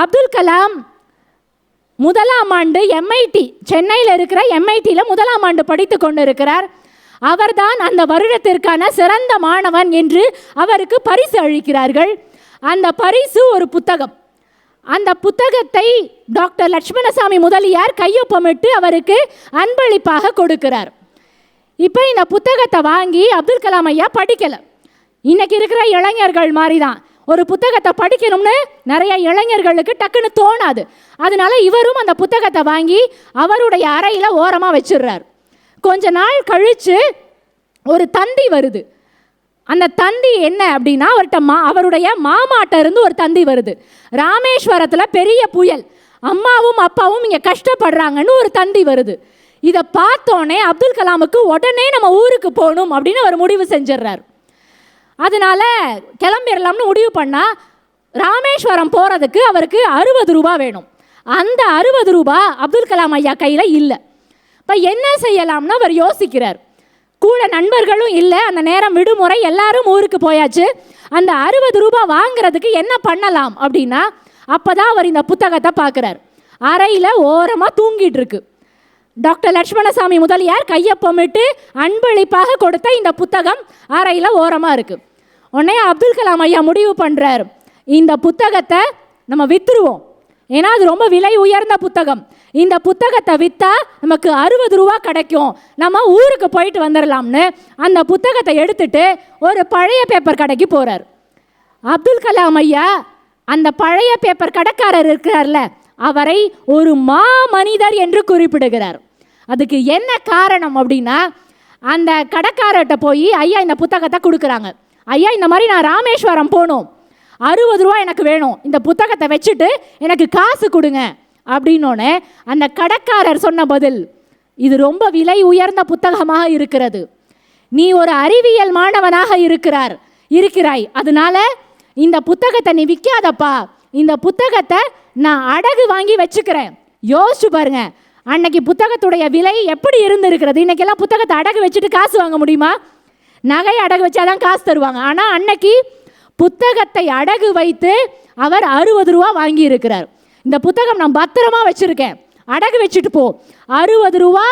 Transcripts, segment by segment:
அப்துல் கலாம் முதலாம் ஆண்டு எம்ஐடி சென்னையில் இருக்கிற எம்ஐடியில் முதலாம் ஆண்டு படித்து கொண்டிருக்கிறார். அவர்தான் அந்த வருடத்திற்கான சிறந்த மாணவன் என்று அவருக்கு பரிசு அளிக்கிறார்கள். அந்த பரிசு ஒரு புத்தகம். அந்த புத்தகத்தை டாக்டர் லட்சுமணசாமி முதலியார் கையொப்பமிட்டு அவருக்கு அன்பளிப்பாக கொடுக்கிறார். இப்போ இந்த புத்தகத்தை வாங்கி அப்துல் கலாம் ஐயா படிக்கலை. இன்றைக்கி இருக்கிற இளைஞர்கள் மாதிரி தான் ஒரு புத்தகத்தை படிக்கணும்னு நிறைய இளைஞர்களுக்கு டக்குன்னு தோணாது. அதனால இவரும் அந்த புத்தகத்தை வாங்கி அவருடைய அறையில் ஓரமாக வச்சிடுறார். கொஞ்ச நாள் கழித்து ஒரு தந்தி வருது. அந்த தந்தி என்ன அப்படின்னா அவர்கிட்ட மா அவருடைய மாமாட்ட இருந்து ஒரு தந்தி வருது. ராமேஸ்வரத்தில் பெரிய புயல். அம்மாவும் அப்பாவும் இங்கே கஷ்டப்படுறாங்கன்னு ஒரு தந்தி வருது. இதை பார்த்தோன்னே அப்துல் கலாமுக்கு உடனே நம்ம ஊருக்கு போகணும் அப்படின்னு அவர் முடிவு செஞ்சிடுறார். அதனால கிளம்பிடலாம்னு முடிவு பண்ணால் ராமேஸ்வரம் போகிறதுக்கு அவருக்கு அறுபது ரூபா வேணும். அந்த அறுபது ரூபா அப்துல் கலாம் ஐயா கையில் இல்லை. இப்போ என்ன செய்யலாம்னு அவர் யோசிக்கிறார். கூட நண்பர்களும் இல்லை. அந்த நேரம் விடுமுறை எல்லாரும் ஊருக்கு போயாச்சு. அந்த அறுபது ரூபாய் வாங்குறதுக்கு என்ன பண்ணலாம் அப்படின்னா அப்போ தான் அவர் இந்த புத்தகத்தை பார்க்குறார் அறையில் ஓரமாக தூங்கிட்டு இருக்கு. டாக்டர் லட்சுமணசாமி முதலியார் கையொப்பமிட்டு அன்பளிப்பாக கொடுத்த இந்த புத்தகம் அறையில் ஓரமாக இருக்குது உடனே அப்துல் கலாம் ஐயா முடிவு பண்ணுறார் இந்த புத்தகத்தை நம்ம விற்றுருவோம் ஏன்னா அது ரொம்ப விலை உயர்ந்த புத்தகம். இந்த புத்தகத்தை விற்றா நமக்கு அறுபது ரூபா கிடைக்கும். நம்ம ஊருக்கு போயிட்டு வந்துடலாம்னு அந்த புத்தகத்தை எடுத்துட்டு ஒரு பழைய பேப்பர் கடைக்கு போகிறார் அப்துல் கலாம் ஐயா அந்த பழைய பேப்பர் கடைக்காரர் இருக்கிறார்ல அவரை ஒரு மா மனிதர் என்று குறிப்பிடுகிறார். அதுக்கு என்ன காரணம் அப்படின்னா அந்த கடைக்காரர்கிட்ட போய் ஐயா இந்த புத்தகத்தை கொடுக்குறாங்க. ஐயா இந்த மாதிரி நான் ராமேஸ்வரம் போகணும். அறுபது ரூபா எனக்கு வேணும். இந்த புத்தகத்தை வச்சுட்டு எனக்கு காசு கொடுங்க. அப்படின்னோடனே அந்த கடைக்காரர் சொன்ன பதில் இது ரொம்ப விலை உயர்ந்த புத்தகமாக இருக்கிறது. நீ ஒரு அறிவியல் மாணவனாக இருக்கிறார் இருக்கிறாய். அதனால இந்த புத்தகத்தை நீ விற்காதப்பா இந்த புத்தகத்தை நான் அடகு வாங்கி வச்சுக்கிறேன். யோசிச்சு பாருங்க அன்னைக்கு புத்தகத்துடைய விலை எப்படி இருந்திருக்கிறது? இன்னைக்கெல்லாம் புத்தகத்தை அடகு வச்சுட்டு காசு வாங்க முடியுமா? நகை அடகு வச்சாதான் காசு தருவாங்க. ஆனால் அன்னைக்கு புத்தகத்தை அடகு வைத்து அவர் அறுபது ரூபா வாங்கியிருக்கிறார். இந்த புத்தகம் நான் பத்திரமா வச்சுருக்கேன். அடகு வச்சுட்டு போ. அறுபது ரூபா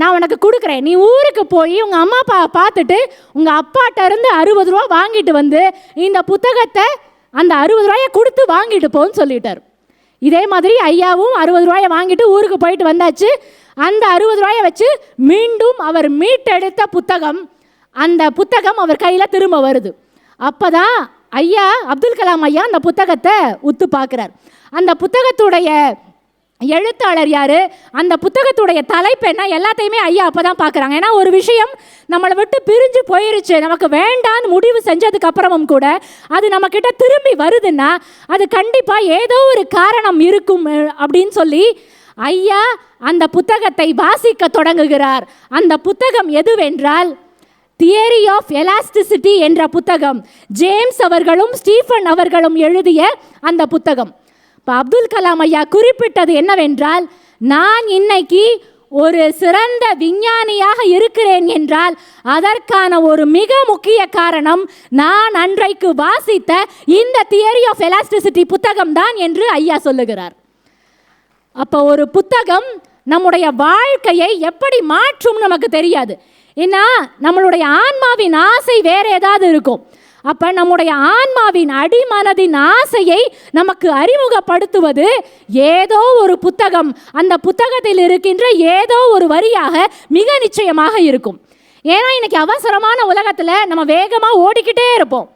நான் உனக்கு கொடுக்குறேன். நீ ஊருக்கு போய் உங்கள் அம்மா அப்பா பார்த்துட்டு உங்கள் அப்பாட்ட இருந்து அறுபது ரூபா வாங்கிட்டு வந்து இந்த புத்தகத்தை அந்த அறுபது ரூபாயை கொடுத்து வாங்கிட்டு போன்னு சொல்லிட்டார். இதே மாதிரி ஐயாவும் அறுபது ரூபாயை வாங்கிட்டு ஊருக்கு போயிட்டு வந்தாச்சு. அந்த அறுபது ரூபாயை வச்சு மீண்டும் அவர் மீட்டெடுத்த புத்தகம் அந்த புத்தகம் அவர் கையில் திரும்ப வருது. அப்போ தான் ஐயா அப்துல் கலாம் ஐயா அந்த புத்தகத்தை உத்து பார்க்குறார் அந்த புத்தகத்துடைய எழுத்தாளர் யார்? அந்த புத்தகத்துடைய தலைப்பு என்ன? எல்லாத்தையுமே ஐயா அப்போ தான் பார்க்குறாங்க ஏன்னா ஒரு விஷயம் நம்மளை விட்டு பிரிஞ்சு போயிருச்சு. நமக்கு வேண்டான்னு முடிவு செஞ்சதுக்கு அப்புறமும் கூட அது நம்மக்கிட்ட திரும்பி வருதுன்னா அது கண்டிப்பாக ஏதோ ஒரு காரணம் இருக்கும் அப்படின்னு சொல்லி ஐயா அந்த புத்தகத்தை வாசிக்க தொடங்குகிறார். அந்த புத்தகம் எதுவென்றால் தியரி ஆஃப் எலாஸ்டிசிட்டி என்ற புத்தகம். ஜேம்ஸ் அவர்களும் ஸ்டீஃபன் அவர்களும் எழுதிய அந்த புத்தகம். இப்போ அப்துல் கலாம் ஐயா குறிப்பிட்டது என்னவென்றால் நான் இன்னைக்கு ஒரு சிறந்த விஞ்ஞானியாக இருக்கிறேன் என்றால் அதற்கான ஒரு மிக முக்கிய காரணம் நான் அன்றைக்கு வாசித்த இந்த தியரி ஆஃப் எலாஸ்டிசிட்டி புத்தகம் தான் என்று ஐயா சொல்லுகிறார். அப்போ ஒரு புத்தகம் நம்முடைய வாழ்க்கையை எப்படி மாற்றும் நமக்கு தெரியாது. ஏன்னா நம்மளுடைய ஆன்மாவின் ஆசை வேற ஏதாவது இருக்கும். அப்போ நம்முடைய ஆன்மாவின் அடிமனதின் ஆசையை நமக்கு அறிமுகப்படுத்துவது ஏதோ ஒரு புத்தகம். அந்த புத்தகத்தில் இருக்கின்ற ஏதோ ஒரு வரியாக மிக நிச்சயமாக இருக்கும். ஏன்னா இன்னைக்கு அவசரமான உலகத்தில் நம்ம வேகமாக ஓடிக்கிட்டே இருப்போம்.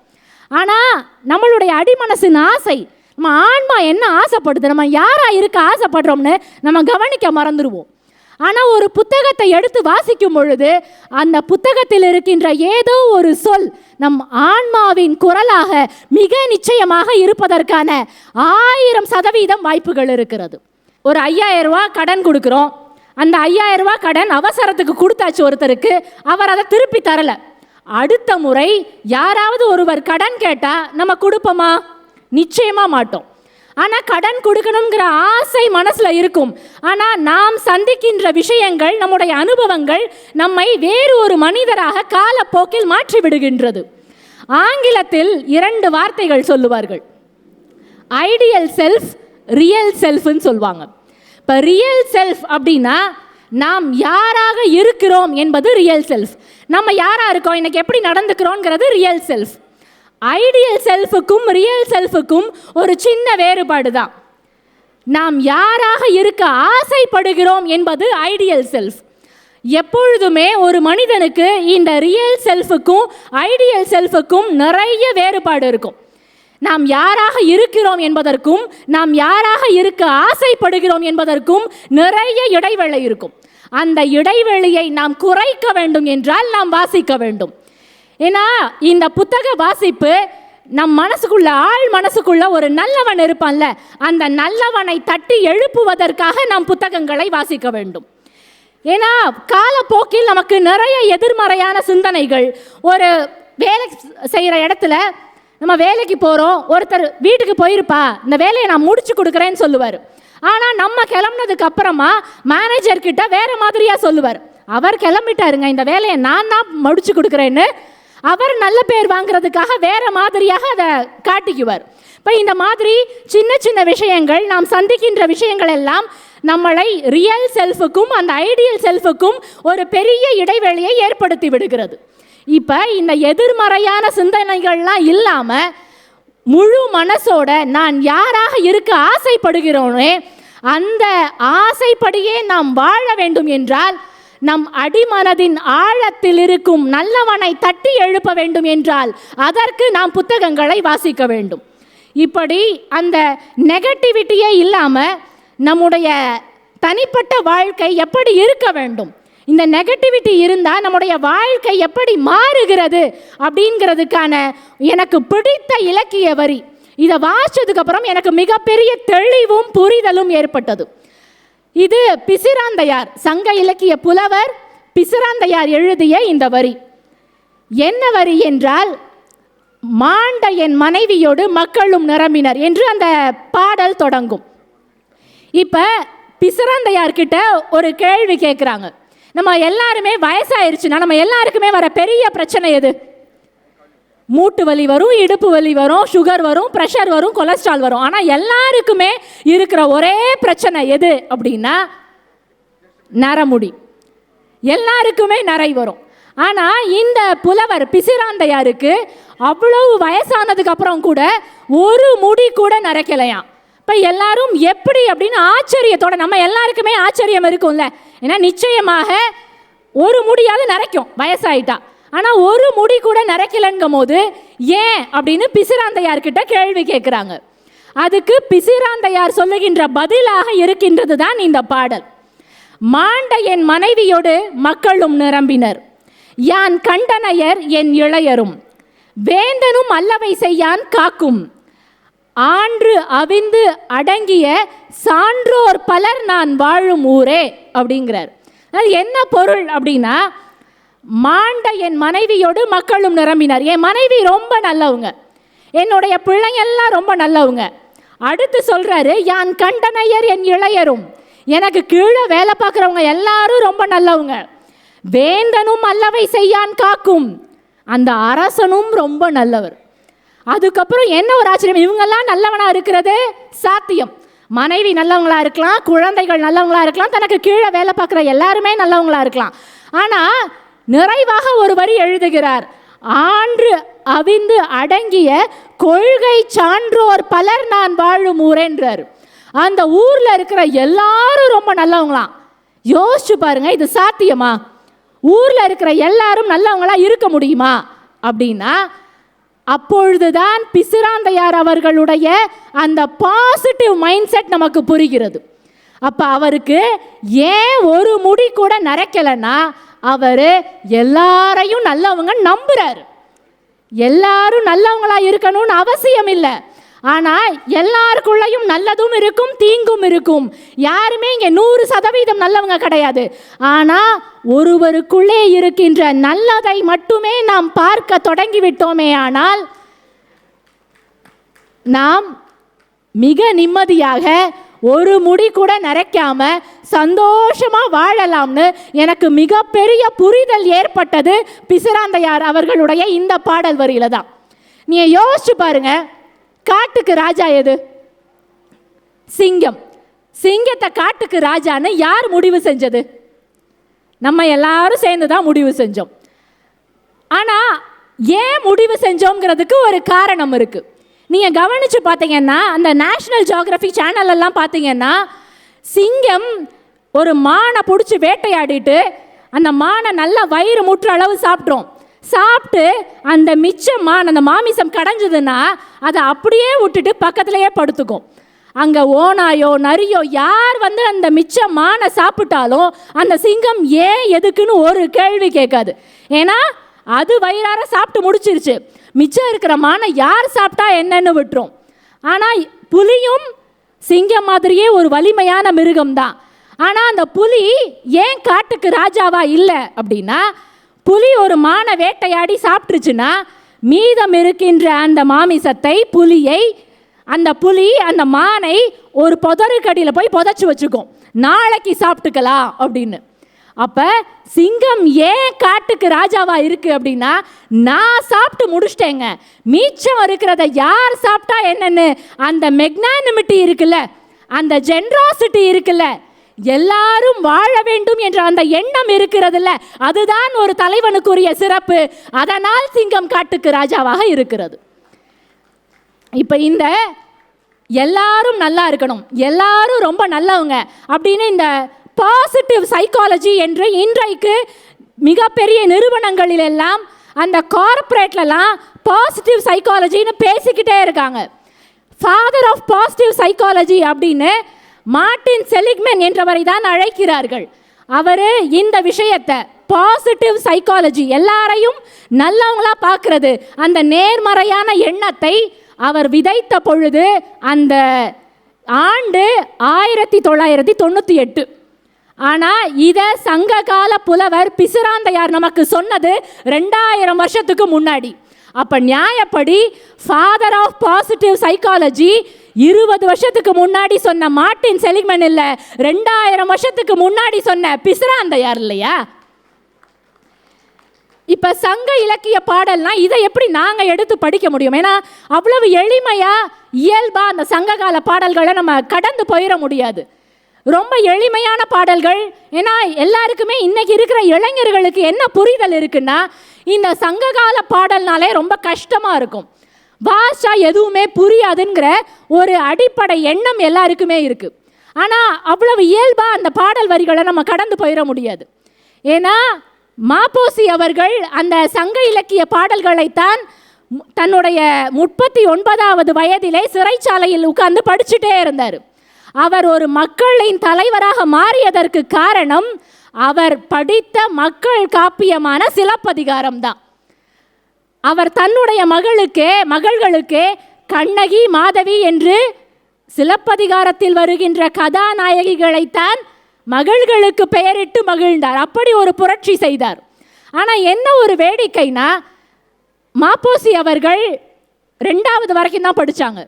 ஆனால் நம்மளுடைய அடிமனசின் ஆசை நம்ம ஆன்மா என்ன ஆசைப்படுது நம்ம யாராக இருக்க ஆசைப்படுறோம்னு நம்ம கவனிக்க மறந்துடுவோம். ஆனால் ஒரு புத்தகத்தை எடுத்து வாசிக்கும் பொழுது அந்த புத்தகத்தில் இருக்கின்ற ஏதோ ஒரு சொல் நம் ஆன்மாவின் குரலாக மிக நிச்சயமாக இருப்பதற்கான ஆயிரம் சதவீதம் வாய்ப்புகள் இருக்கிறது. ஒரு ஐயாயிரம் ரூபா கடன் கொடுக்குறோம். அந்த ஐயாயிரம் ரூபா கடன் அவசரத்துக்கு கொடுத்தாச்சு ஒருத்தருக்கு அவர் அதை திருப்பி தரல. அடுத்த முறை யாராவது ஒருவர் கடன் கேட்டால் நம்ம கொடுப்போமா? நிச்சயமாக மாட்டோம். ஆனால் கடன் கொடுக்கணுங்கிற ஆசை மனசில் இருக்கும். ஆனால் நாம் சந்திக்கின்ற விஷயங்கள் நம்முடைய அனுபவங்கள் நம்மை வேறு ஒரு மனிதராக காலப்போக்கில் மாற்றி விடுகின்றது. ஆங்கிலத்தில் இரண்டு வார்த்தைகள் சொல்லுவார்கள். ஐடியல் செல்ஃப் ரியல் செல்ஃப்னு சொல்லுவாங்க. இப்போ ரியல் செல்ஃப் அப்படின்னா நாம் யாராக இருக்கிறோம் என்பது ரியல் செல்ஃப். நம்ம யாராக இருக்கோம்? இன்னைக்கு எப்படி நடந்துக்கிறோங்கிறது ரியல் செல்ஃப். ஐடியல் செல்ஃபுக்கும் ரியல் செல்ஃபுக்கும் ஒரு சின்ன வேறுபாடு தான் நாம் யாராக இருக்க ஆசைப்படுகிறோம் என்பது ஐடியல் செல்ஃப் எப்பொழுதுமே ஒரு மனிதனுக்கு இந்த ரியல் செல்ஃபுக்கும் ஐடியல் செல்ஃபுக்கும் நிறைய வேறுபாடு இருக்கும். நாம் யாராக இருக்கிறோம் என்பதற்கும் நாம் யாராக இருக்க ஆசைப்படுகிறோம் என்பதற்கும் நிறைய இடைவெளி இருக்கும். அந்த இடைவெளியை நாம் குறைக்க வேண்டும் என்றால் நாம் வாசிக்க வேண்டும். ஏன்னா இந்த புத்தக வாசிப்பு நம் மனசுக்குள்ள ஆள் மனசுக்குள்ள ஒரு நல்லவன் இருப்பான்ல அந்த நல்லவனை தட்டி எழுப்புவதற்காக நாம் புத்தகங்களை வாசிக்க வேண்டும். ஏன்னா காலப்போக்கில் நமக்கு நிறைய எதிர்மறையான சிந்தனைகள். ஒரு வேலை செய்கிற இடத்துல நம்ம வேலைக்கு போகிறோம் ஒருத்தர் வீட்டுக்கு போயிருப்பா இந்த வேலையை நான் முடிச்சு கொடுக்குறேன்னு சொல்லுவார். ஆனால் நம்ம கிளம்புனதுக்கு அப்புறமா மேனேஜர் கிட்ட வேற மாதிரியா சொல்லுவார். அவர் கிளம்பிட்டாருங்க இந்த வேலையை நான் தான் முடிச்சு கொடுக்குறேன்னு அவர் நல்ல பேர் வாங்குறதுக்காக வேற மாதிரியாக அதை காட்டிக்குவார். இப்போ இந்த மாதிரி சின்ன சின்ன விஷயங்கள் நாம் சந்திக்கின்ற விஷயங்கள் எல்லாம் நம்மளை ரியல் செல்ஃபுக்கும் அந்த ஐடியல் செல்ஃபுக்கும் ஒரு பெரிய இடைவெளியை ஏற்படுத்தி விடுகிறது. இப்போ இந்த எதிர்மறையான சிந்தனைகள்லாம் இல்லாமல் முழு மனசோட நான் யாராக இருக்க ஆசைப்படுகிறோனே அந்த ஆசைப்படியே நாம் வாழ வேண்டும் என்றால் நம் அடிமனதின் ஆழத்தில் இருக்கும் நல்லவனை தட்டி எழுப்ப வேண்டும் என்றால் அதற்கு நாம் புத்தகங்களை வாசிக்க வேண்டும். இப்படி அந்த நெகட்டிவிட்டியே இல்லாமல் நம்முடைய தனிப்பட்ட வாழ்க்கை எப்படி இருக்க வேண்டும்? இந்த நெகட்டிவிட்டி இருந்தால் நம்முடைய வாழ்க்கை எப்படி மாறுகிறது அப்படிங்கிறதுக்கான எனக்கு பிடித்த இலக்கிய வரி. இதை வாசிச்சதுக்கு அப்புறம் எனக்கு மிகப்பெரிய தெளிவும் புரிதலும் ஏற்பட்டது. இது பிசிராந்தையார் சங்க இலக்கிய புலவர் பிசிராந்தையார் எழுதிய இந்த வரி. என்ன வரி என்றால் மாண்ட என் மனைவியோடு மக்களும் நிரம்பினர் என்று அந்த பாடல் தொடங்கும். இப்போ பிசிராந்தையார்கிட்ட ஒரு கேள்வி கேட்குறாங்க நம்ம எல்லாருமே வயசாயிருச்சுன்னா நம்ம எல்லாருக்குமே வர பெரிய பிரச்சனை எது? மூட்டு வலி வரும் இடுப்பு வலி வரும் சுகர் வரும் ப்ரெஷர் வரும் கொலஸ்ட்ரால் வரும். ஆனால் எல்லாருக்குமே இருக்கிற ஒரே பிரச்சனை எது அப்படின்னா நரமுடி. எல்லாருக்குமே நரை வரும். ஆனால் இந்த புலவர் பிசிராந்தையாருக்கு அவ்வளவு வயசானதுக்கு அப்புறம் கூட ஒரு முடி கூட நரைக்கலையாம். இப்போ எல்லாரும் எப்படி அப்படின்னு ஆச்சரியத்தோட நம்ம எல்லாருக்குமே ஆச்சரியம் இருக்கும்ல. ஏன்னா நிச்சயமாக ஒரு முடியாவது நரைக்கும் வயசாயிட்டா. ஆனால் ஒரு முடி கூட நரைக்கலங்கும் போது ஏன் அப்படின்னு பிசிராந்தையார்கிட்ட கேள்வி கேட்குறாங்க அதுக்கு பிசிராந்தையார் சொல்லுகின்ற பதிலாக இருக்கின்றது தான் இந்த பாடல். மாண்ட என் மனைவியோடு மக்களும் நிரம்பினர். யான் கண்டனையர் என் இளையரும். வேந்தனும் அல்லவை செய்யான் காக்கும். ஆன்று அவிந்து அடங்கிய சான்றோர் பலர் நான் வாழும் ஊரே அப்படிங்கிறார். அது என்ன பொருள் அப்படின்னா மாண்ட என் மனைவியோடு மக்களும் நிரம்பினார். என் மனைவி ரொம்ப நல்லவங்க. என்னுடைய பிள்ளைங்கெல்லாம் ரொம்ப நல்லவங்க. அடுத்து சொல்றாரு யான் கண்டனையர் என் இளையரும். எனக்கு கீழே வேலை பார்க்குறவங்க எல்லாரும் ரொம்ப நல்லவங்க. வேந்தனும் அல்லவை செய்யான் காக்கும். அந்த அரசனும் ரொம்ப நல்லவர். அதுக்கப்புறம் என்ன ஒரு ஆச்சரியம்? இவங்கெல்லாம் நல்லவனா இருக்கிறது சாத்தியம். மனைவி நல்லவங்களா இருக்கலாம் குழந்தைகள் நல்லவங்களா இருக்கலாம் தனக்கு கீழே வேலை பார்க்குற எல்லாருமே நல்லவங்களா இருக்கலாம். ஆனால் நிறைவாக ஒரு வரி எழுதுகிறார். ஆன்று அவிந்து அடங்கிய கொள்கை சான்றோர் பலர் நான் வாழும் ஊரென்றார். அந்த ஊர்ல இருக்கிற எல்லாரும் ரொம்ப நல்லவங்களாம். யோசிச்சு பாருங்க இது சாத்தியமா? ஊர்ல இருக்கிற எல்லாரும் நல்லவங்களா இருக்க முடியுமா? அப்படின்னா அப்பொழுதுதான் பிசுராந்தையார் அவர்களுடைய அந்த பாசிட்டிவ் மைண்ட் செட் நமக்கு புரிகிறது. அப்போ அவருக்கு ஏன் ஒரு முடி கூட நரைக்கலைன்னா அவர் எல்லாரையும் நல்லவங்க நம்புகிறார் எல்லாரும் நல்லவங்களா இருக்கணும்னு அவசியம் இல்லை. ஆனால் எல்லாருக்குள்ளேயும் நல்லதும் இருக்கும் தீங்கும் இருக்கும். யாருமே இங்கே நூறு சதவீதம் நல்லவங்க கிடையாது. ஆனால் ஒருவருக்குள்ளே இருக்கின்ற நல்லதை மட்டுமே நாம் பார்க்க தொடங்கிவிட்டோமே ஆனால் நாம் மிக நிம்மதியாக ஒரு முடி கூட நரைக்காம சந்தோஷமா வாழலாம்னு எனக்கு மிகப்பெரிய புரிதல் ஏற்பட்டது பிசிராந்தையார் அவர்களுடைய இந்த பாடல் வரியில தான் நீ யோசிச்சு பாருங்க காட்டுக்கு ராஜா எது? சிங்கம். சிங்கத்தை காட்டுக்கு ராஜான்னு யார் முடிவு செஞ்சது? நம்ம எல்லாரும் சேர்ந்து தான் முடிவு செஞ்சோம். ஆனால் ஏன் முடிவு செஞ்சோங்கிறதுக்கு ஒரு காரணம் இருக்குது நீங்கள் கவனித்து பார்த்தீங்கன்னா அந்த நேஷ்னல் ஜியாகிரபி சேனலெல்லாம் பார்த்தீங்கன்னா சிங்கம் ஒரு மானை பிடிச்சி வேட்டையாடிட்டு அந்த மானை நல்லா வயிறு முற்ற அளவு சாப்பிட்றோம் சாப்பிட்டு அந்த மிச்ச மான் அந்த மாமிசம் கடைஞ்சதுன்னா அதை அப்படியே விட்டுட்டு பக்கத்துலேயே படுத்துக்கும். அங்கே ஓனாயோ நரியோ யார் வந்து அந்த மிச்ச மானை சாப்பிட்டாலும் அந்த சிங்கம் ஏன் எதுக்குன்னு ஒரு கேள்வி கேட்காது. ஏன்னா அது வயிறார சாப்பிட்டு முடிச்சிருச்சு. மிச்சம் இருக்கிற மானை யார் சாப்பிட்டா என்னன்னு விட்டுரும். ஆனால் புலியும் சிங்கம் மாதிரியே ஒரு வலிமையான மிருகம் தான் ஆனால் அந்த புலி ஏன் காட்டுக்கு ராஜாவா இல்லை அப்படின்னா புலி ஒரு மானை வேட்டையாடி சாப்பிட்டுருச்சுன்னா மீதம் இருக்கின்ற அந்த மாமிசத்தை புலியை அந்த புலி அந்த மானை ஒரு புதருக்கடியில் போய் புதைச்சி வச்சுக்கும். நாளைக்கு சாப்பிட்டுக்கலாம் அப்படின்னு. அப்போ சிங்கம் ஏன் காட்டுக்கு ராஜாவா இருக்கு அப்படின்னா நான் சாப்பிட்டு முடிச்சிட்டேங்க. மீச்சம் இருக்கிறத யார் சாப்பிட்டா என்னன்னு அந்த மெக்னானிமிட்டி இருக்குல்ல அந்த ஜென்ராசிட்டி இருக்குல்ல எல்லாரும் வாழ வேண்டும் என்ற அந்த எண்ணம் இருக்கிறதுல அதுதான் ஒரு தலைவனுக்குரிய சிறப்பு. அதனால் சிங்கம் காட்டுக்கு ராஜாவாக இருக்கிறது. இப்போ இந்த எல்லாரும் நல்லா இருக்கணும் எல்லாரும் ரொம்ப நல்லவங்க அப்படின்னு இந்த பாசிட்டிவ் சைக்காலஜி என்று இன்றைக்கு மிகப்பெரிய நிறுவனங்களில் எல்லாம் அந்த கார்ப்பரேட்லலாம் பாசிட்டிவ் சைக்காலஜின்னு பேசிக்கிட்டே இருக்காங்க. ஃபாதர் ஆஃப் பாசிட்டிவ் சைக்காலஜி அப்படின்னு மார்ட்டின் செலிக்மென் என்றவரை தான் அழைக்கிறார்கள். அவர் இந்த விஷயத்தை பாசிட்டிவ் சைக்காலஜி எல்லாரையும் நல்லவங்களா பார்க்கறது. அந்த நேர்மறையான எண்ணத்தை அவர் விதைத்த பொழுது அந்த ஆண்டு ஆயிரத்தி தொள்ளாயிரத்தி தொண்ணூற்றி எட்டு. ஆனால் இதை சங்ககால புலவர் பிசுராந்தையார் நமக்கு சொன்னது ரெண்டாயிரம் வருஷத்துக்கு முன்னாடி. அப்போ நியாயப்படி ஃபாதர் ஆஃப் பாசிட்டிவ் சைக்காலஜி இருபது வருஷத்துக்கு முன்னாடி சொன்ன மார்ட்டின் செலிக்மன் இல்லை ரெண்டாயிரம் வருஷத்துக்கு முன்னாடி சொன்ன பிசுராந்தையார் இல்லையா? இப்போ சங்க இலக்கிய பாடல்னா இதை எப்படி நாங்கள் எடுத்து படிக்க முடியும்? ஏன்னா அவ்வளவு எளிமையாக இயல்பாக அந்த சங்ககால பாடல்களை நம்ம கடந்து போயிட முடியாது. ரொம்ப எளிமையான பாடல்கள். ஏன்னா எல்லாருக்குமே இன்னைக்கு இருக்கிற இளைஞர்களுக்கு என்ன புரிதல் இருக்குன்னா இந்த சங்ககால பாடல்னாலே ரொம்ப கஷ்டமாக இருக்கும். பாஷா எதுவுமே புரியாதுங்கிற ஒரு அடிப்படை எண்ணம் எல்லாருக்குமே இருக்குது ஆனால் அவ்வளவு இயல்பாக அந்த பாடல் வரிகளை நம்ம கடந்து போயிட முடியாது. ஏன்னா மாப்போசி அவர்கள் அந்த சங்க இலக்கிய பாடல்களைத்தான் தன்னுடைய முப்பத்தி ஒன்பதாவது வயதிலே சிறைச்சாலையில் உட்கார்ந்து படிச்சுட்டே இருந்தார். அவர் ஒரு மக்களின் தலைவராக மாறியதற்கு காரணம் அவர் படித்த மக்கள் காப்பியமான சிலப்பதிகாரம் தான் அவர் தன்னுடைய மகளுக்கே மகள்களுக்கே கண்ணகி மாதவி என்று சிலப்பதிகாரத்தில் வருகின்ற கதாநாயகிகளைத்தான் மகள்களுக்கு பெயரிட்டு மகிழ்ந்தார். அப்படி ஒரு புரட்சி செய்தார். ஆனால் என்ன ஒரு வேடிக்கைனா மாப்போசி அவர்கள் ரெண்டாவது வரைக்கும் தான் படித்தாங்க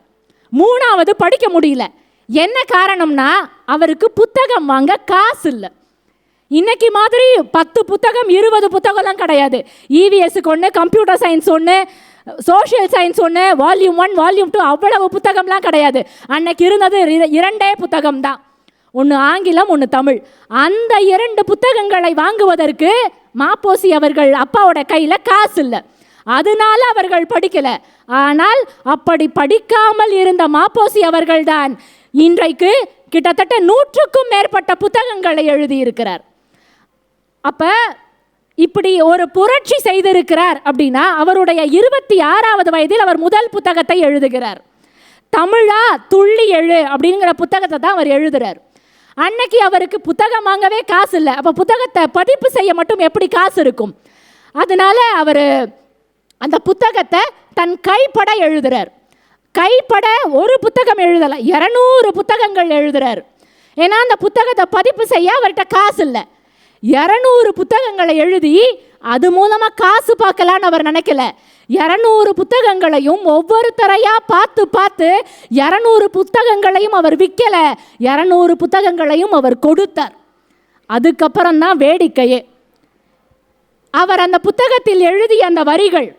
மூணாவது படிக்க முடியல. என்ன காரணம்னா அவருக்கு புத்தகம் வாங்க காசு இல்லை. இன்னைக்கு மாதிரி பத்து புத்தகம் இருபது புத்தகம்லாம் கிடையாது. இவிஎஸ்க்கு ஒன்று கம்ப்யூட்டர் சயின்ஸ் ஒன்று சோஷியல் சயின்ஸ் ஒன்று வால்யூம் ஒன் வால்யூம் டூ அவ்வளவு புத்தகம்லாம் கிடையாது. அன்னைக்கு இருந்தது இரண்டே புத்தகம் தான். ஒன்று ஆங்கிலம் ஒன்று தமிழ். அந்த இரண்டு புத்தகங்களை வாங்குவதற்கு மாப்போசி அவர்கள் அப்பாவோட கையில் காசு இல்லை. அதனால அவர்கள் படிக்கல. ஆனால் அப்படி படிக்காமல் இருந்த மாப்போசி அவர்கள்தான் இன்றைக்கு கிட்டத்தட்ட நூற்றுக்கும் மேற்பட்ட புத்தகங்களை எழுதியிருக்கிறார். அப்ப இப்படி ஒரு புரட்சி செய்திருக்கிறார் அப்படின்னா அவருடைய இருபத்தி ஆறாவது வயதில் அவர் முதல் புத்தகத்தை எழுதுகிறார். தமிழா துள்ளி எழு அப்படிங்கிற புத்தகத்தை தான் அவர் எழுதுறார். அன்னைக்கு அவருக்கு புத்தகம் வாங்கவே காசு இல்லை. அப்போ புத்தகத்தை பதிப்பு செய்ய மட்டும் எப்படி காசு இருக்கும்? அதனால அவர் அந்த புத்தகத்தை தன் கைப்பட எழுதுறார். கைப்பட ஒரு புத்தகம் எழுதலை. இரநூறு புத்தகங்கள் எழுதுறாரு. ஏன்னா அந்த புத்தகத்தை பதிப்பு செய்ய அவர்கிட்ட காசு இல்லை. இரநூறு புத்தகங்களை எழுதி அது மூலமாக காசு பார்க்கலான்னு அவர் நினைக்கல. இரநூறு புத்தகங்களையும் ஒவ்வொருத்தரையாக பார்த்து பார்த்து இரநூறு புத்தகங்களையும் அவர் விற்கலை இரநூறு புத்தகங்களையும் அவர் கொடுத்தார். அதுக்கப்புறம் தான் வேடிக்கையே. அவர் அந்த புத்தகத்தில் எழுதிய அந்த வரிகள்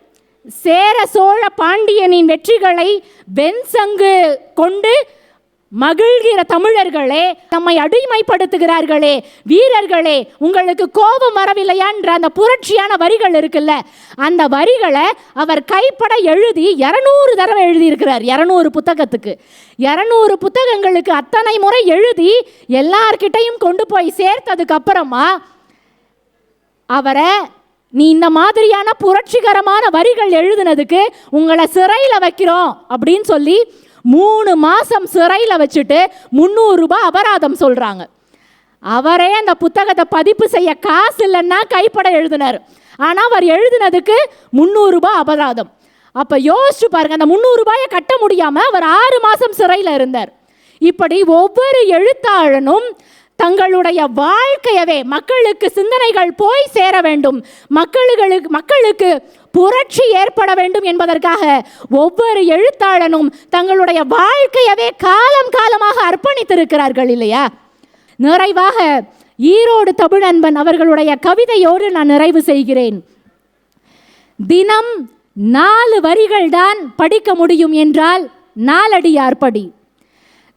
சேர சோழ பாண்டியனின் வெற்றிகளை வெண்சங்கு கொண்டு மகிழ்கிற தமிழர்களே நம்மை அடிமைப்படுத்துகிறார்களே வீரர்களே உங்களுக்கு கோபம் வரவில்லையான்ற அந்த புரட்சியான வரிகள் இருக்குல்ல அந்த வரிகளை அவர் கைப்பட எழுதி இரநூறு தடவை எழுதியிருக்கிறார் இரநூறு புத்தகத்துக்கு. இரநூறு புத்தகங்களுக்கு அத்தனை முறை எழுதி எல்லார்கிட்டையும் கொண்டு போய் சேர்த்ததுக்கு அப்புறமா அவரை நீ இந்த மாதிரியான புரட்சிகரமான வரிகள் எழுதுனதுக்கு உங்களை சிறையில் வைக்கிறோம் அப்படின்னு சொல்லி மூணு மாதம் சிறையில் வச்சுட்டு முந்நூறுரூபா அபராதம் சொல்கிறாங்க அவரே அந்த புத்தகத்தை பதிப்பு செய்ய காசு இல்லைன்னா கைப்பட எழுதினார். ஆனால் அவர் எழுதினதுக்கு முந்நூறுரூபா அபராதம். அப்போ யோசிச்சு பாருங்க அந்த முந்நூறுரூபாயை கட்ட முடியாமல் அவர் ஆறு மாதம் சிறையில் இருந்தார். இப்படி ஒவ்வொரு எழுத்தாளனும் தங்களுடைய வாழ்க்கையவே மக்களுக்கு சிந்தனைகள் போய் சேர வேண்டும். மக்களுக்கு மக்களுக்கு புரட்சி ஏற்பட வேண்டும் என்பதற்காக ஒவ்வொரு எழுத்தாளனும் தங்களுடைய வாழ்க்கையவே காலம் காலமாக அர்ப்பணித்திருக்கிறார்கள் இல்லையா? நிறைவாக ஈரோடு தமிழன்பன் அவர்களுடைய கவிதையோடு நான் நிறைவு செய்கிறேன். தினம் நாலு வரிகள் தான் படிக்க முடியும் என்றால் நாலடியார் படி.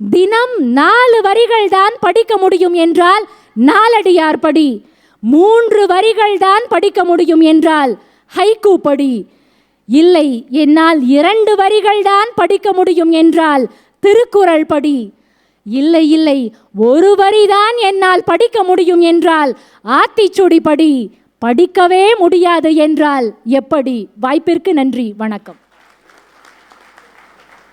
தினம் நாலு வரிகள் தான் படிக்க முடியும் என்றால் நாலடியார் படி மூன்று வரிகள் தான் படிக்க முடியும் என்றால் ஹைக்கூ படி. இல்லை என்னால் இரண்டு வரிகள் தான் படிக்க முடியும் என்றால் திருக்குறள் படி. இல்லை இல்லை ஒரு வரிதான் என்னால் படிக்க முடியும் என்றால் ஆத்திச்சுடி படி. படிக்கவே முடியாது என்றால் எப்படி? வாய்ப்பிற்கு நன்றி வணக்கம்.